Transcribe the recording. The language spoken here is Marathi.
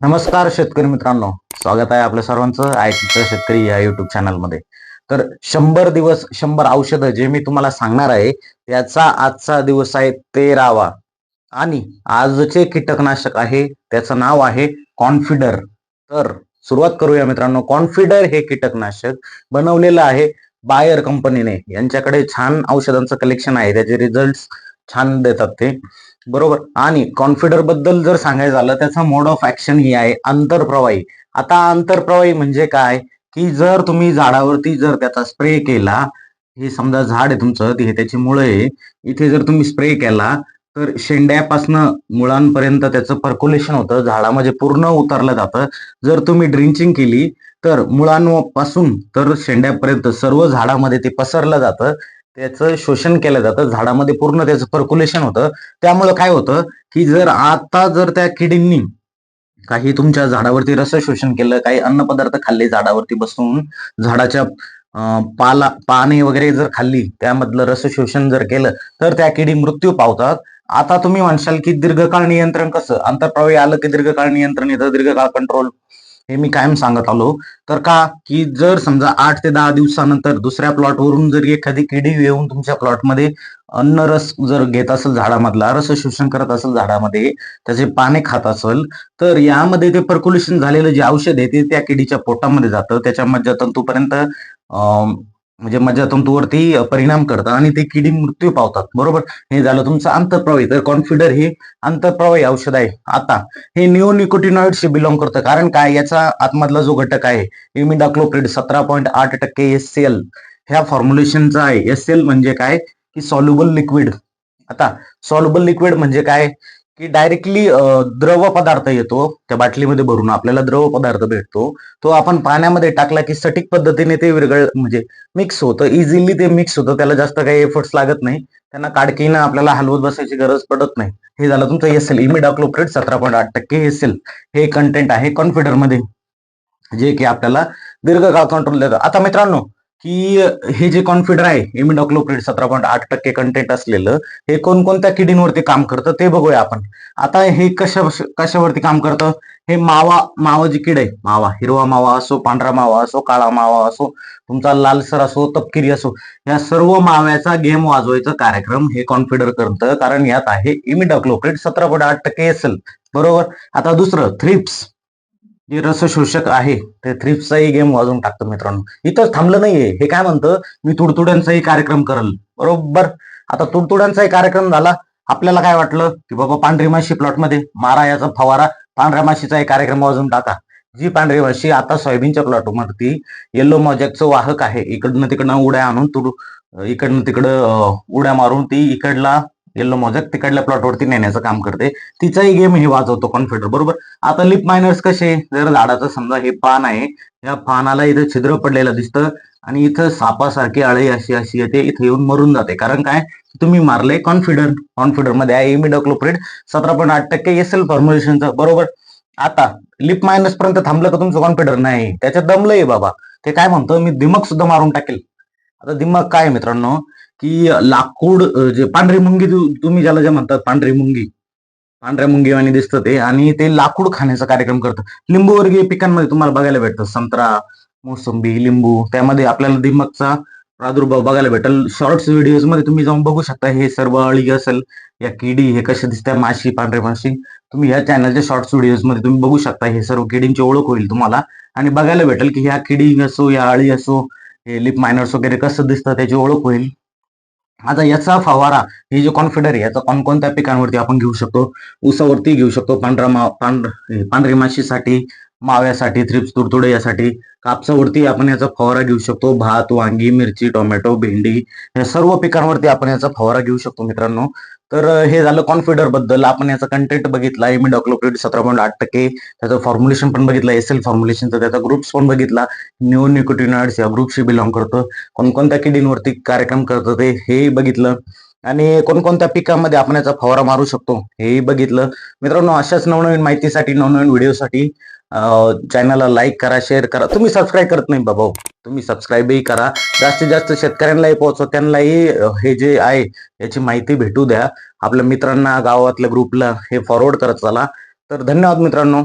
नमस्कार शेतकरी मित्रांनो. स्वागत आहे आपल्या सर्वांचं आयटीचं शेतकरी या युट्यूब चॅनलमध्ये तर शंभर दिवस शंभर औषधं जे मी तुम्हाला सांगणार आहे त्याचा आजचा दिवस आहे तेरावा. आणि आजचे कीटकनाशक आहे त्याचं नाव आहे कॉन्फिडर. तर सुरुवात करूया मित्रांनो. कॉन्फिडर हे कीटकनाशक बनवलेलं आहे बायर कंपनीने. यांच्याकडे छान औषधांचं कलेक्शन आहे. त्याचे रिझल्ट छान देतात ते. बरोबर. आणि कॉन्फिडरबद्दल जर सांगायचं झालं त्याचा मोड ऑफ ऍक्शन ही आहे आंतरप्रवाही आता आंतरप्रवाही म्हणजे काय? की जर तुम्ही झाडावरती जर त्याचा स्प्रे केला हे समजा झाड आहे तुमचं हे त्याची मुळं आहे इथे जर तुम्ही स्प्रे केला तर शेंड्यापासनं मुळांपर्यंत त्याचं पर्क्युलेशन होतं झाडामध्ये पूर्ण उतरलं जातं. जर तुम्ही ड्रिंचिंग केली तर मुळांपासून तर शेंड्यापर्यंत सर्व झाडामध्ये ते पसरलं जातं. त्याचं शोषण केलं जातं झाडामध्ये पूर्ण त्याचं पर्क्युलेशन होतं. त्यामुळं काय होतं की जर आता जर त्या किडींनी काही तुमच्या झाडावरती रस शोषण केलं काही अन्न पदार्थ खाल्ले झाडावरती बसून झाडाच्या पाला पाने वगैरे जर खाल्ली त्यामधलं रस शोषण जर केलं तर त्या किडी मृत्यू पावतात. आता तुम्ही म्हणशाल की दीर्घकाळ नियंत्रण कसं? आंतरप्रवाही आलं की दीर्घकाळ नियंत्रण येतं? दीर्घकाळ कंट्रोल हे मी कायम सांगत आलो. तर का? की जर समजा आठ ते दहा दिवसानंतर दुसऱ्या प्लॉटवरून जर एखादी किडी येऊन तुमच्या प्लॉटमध्ये अन्न रस जर घेत असेल झाडामधला रस शोषण करत असेल झाडामध्ये त्याचे पाने खात असेल तर यामध्ये ते पर्क्युलेशन झालेलं जे औषध आहे ते त्या किडीच्या पोटामध्ये जातं. त्याच्या मज्जातंतूपर्यंत म्हणजे मज्जातंतूवरती परिणाम करतात आणि ते किडी मृत्यू पावतात. बरोबर? हे झालं तुमचं आंतरप्रवाही तर कॉन्फिडर हे आंतरप्रवाही औषध आहे. आता हे निओनिकोटिनॉइडशी बिलॉंग करतं. कारण काय? याचा आतमधला जो घटक आहे इमिडाक्लोप्रिड सतरा पॉईंट आठ टक्के एस एल ह्या फॉर्म्युलेशनचा आहे. एस एल म्हणजे काय? की सॉल्युबल लिक्विड आता सॉल्युबल लिक्विड म्हणजे काय? की डायरेक्टली द्रव पदार्थ येतो त्या बाटलीमध्ये भरून आपल्याला द्रव पदार्थ भेटतो. तो आपण पाण्यामध्ये टाकला की सटीक पद्धतीने ते विरघळ म्हणजे मिक्स होतं. इझिली ते मिक्स होतं. त्याला जास्त काही एफर्ट्स लागत नाही. त्यांना काडकीनं आपल्याला हलवत बसायची गरज पडत नाही. हे झालं तुमचं एस एल इमिडाक्लोप्रेट सतरा पॉईंट आठ टक्के एस एल हे कंटेंट आहे कॉन्फिडरमध्ये जे की आपल्याला दीर्घकाळ कंट्रोल देतं. आता मित्रांनो की हे जे कॉन्फिडर आहे इमिडॉक्लोप्रिड सतरा पॉईंट आठ टक्के कंटेंट असलेलं हे कोणकोणत्या किडींवरती काम करतं ते बघूया आपण. आता हे कशा कशावरती काम करतं? हे मावा मावा जी किड आहे मावा हिरवा मावा असो पांढरा मावा असो काळा मावा असो तुमचा लालसर असो तपकिरी असो या सर्व माव्याचा गेम वाजवायचा कार्यक्रम हे कॉन्फिडर करतं कारण यात आहे इमिडॉक्लोप्रिड सतरा पॉईंट आठ टक्के असेल बरोबर? आता दुसरं थ्रिप्स जे रसशोषक आहे ते थ्रिप्सचाही गेम वाजवून टाकतं मित्रांनो. इथंच थांबलं नाहीये. हे काय म्हणतं? मी तुडतुड्यांचाही कार्यक्रम करल. बरोबर? आता तुडतुड्यांचाही कार्यक्रम झाला. आपल्याला काय वाटलं? की बाबा पांढरी माशी प्लॉटमध्ये मारा याचा फवारा पांढऱ्या माशीचाही कार्यक्रम वाजवून टाका. जी पांढरी माशी आता सोयाबीनच्या प्लॉटवरती येल्लो मॉजॅकचं वाहक आहे इकडनं तिकडनं उड्या आणून तुड इकडनं तिकडं उड्या मारून ती इकडला येल्लो मॉजॅक तिकडल्या प्लॉटवरती नेण्याचं काम करते. तिचाही गेम हे वाजवतो कॉन्फिडर बरोबर? आता लिप मायनर्स कसे? जर झाडाचं समजा हे पान आहे या पानाला इथं छिद्र पडलेलं दिसतं आणि इथं सापासारखी आळी अशी अशी येते इथे येऊन मरून जाते. कारण काय? तुम्ही मारले कॉन्फिडर कॉन्फिडरमध्ये आहे इमिडोक्लोप्रिड सतरा पॉईंट आठ टक्के एस एल फॉर्म्युलेशनचं बरोबर? आता लिप मायनस पर्यंत थांबलं का तुमचं कॉन्फिडर नाही? त्याच्यात दमलंय बाबा. ते काय म्हणतो? मी दिमक सुद्धा मारून टाकेल. आता दिमाग काय मित्रांनो की लाकूड जे पांढरी मुंगी तुम्ही ज्याला जे म्हणतात पांढरी मुंगी पांढऱ्या मुंगीवाणी दिसतं ते आणि ते लाकूड खाण्याचा कार्यक्रम करतं. लिंबूवर्गीय पिकांमध्ये तुम्हाला बघायला भेटतं संत्रा मोसंबी लिंबू त्यामध्ये आपल्याला दिमकचा प्रादुर्भाव बघायला भेटेल. शॉर्ट्स व्हिडिओजमध्ये तुम्ही जाऊन बघू शकता हे सर्व अळी असेल या किडी हे कसे दिसतात माशी पांढरे माशी तुम्ही या चॅनलच्या शॉर्ट्स व्हिडिओजमध्ये तुम्ही बघू शकता हे सर्व किडींची ओळख होईल तुम्हाला. आणि बघायला भेटेल की ह्या किडी असो या अळी असो हे लिप मायनर्स वगैरे कसं दिसतं त्याची ओळख होईल. आता याचा फवारा हे जे कॉन्फिडर आहे याचा कोणकोणत्या पिकांवरती आपण घेऊ शकतो? ऊसावरती घेऊ शकतो पांढरा मा पांढ पांढरी माशीसाठी माव्यासाठी थ्रिप्स तुडतुडे यासाठी कापसावरती आपण याचा फवारा घेऊ शकतो. भात वांगी मिरची टोमॅटो भेंडी या सर्व पिकांवरती आपण याचा फवारा घेऊ शकतो मित्रांनो. तर हे झालं कॉन्फिडरबद्दल. आपण याचा कंटेंट बघितला. इमिडॉक्लोप्रिड सतरा पॉईंट आठ टक्के. त्याचं फॉर्म्युलेशन पण बघितलं. एस एल फॉर्म्युलेशनचा त्याचा ग्रुप्स पण बघितला. न्यू निकोटिनॉइड्स या ग्रुपशी बिलॉंग करतो. कोणकोणत्या किडींवरती कार्यक्रम करतं ते हेही बघितलं. आणि कोणकोणत्या पिकांमध्ये आपण याचा फवारा मारू शकतो हेही बघितलं. मित्रांनो अशाच नवनवीन माहितीसाठी नवनवीन व्हिडिओसाठी चॅनलला लाईक करा शेअर करा. तुम्ही सबस्क्राईब करत नाही बाबा हो. तुम्ही सबस्क्राईबही करा. जास्तीत जास्त शेतकऱ्यांनाही पोहोचव त्यांनाही हे जे आहे याची माहिती भेटू द्या. आपल्या मित्रांना गावातल्या ग्रुपला हे फॉरवर्ड करत चला. तर धन्यवाद मित्रांनो.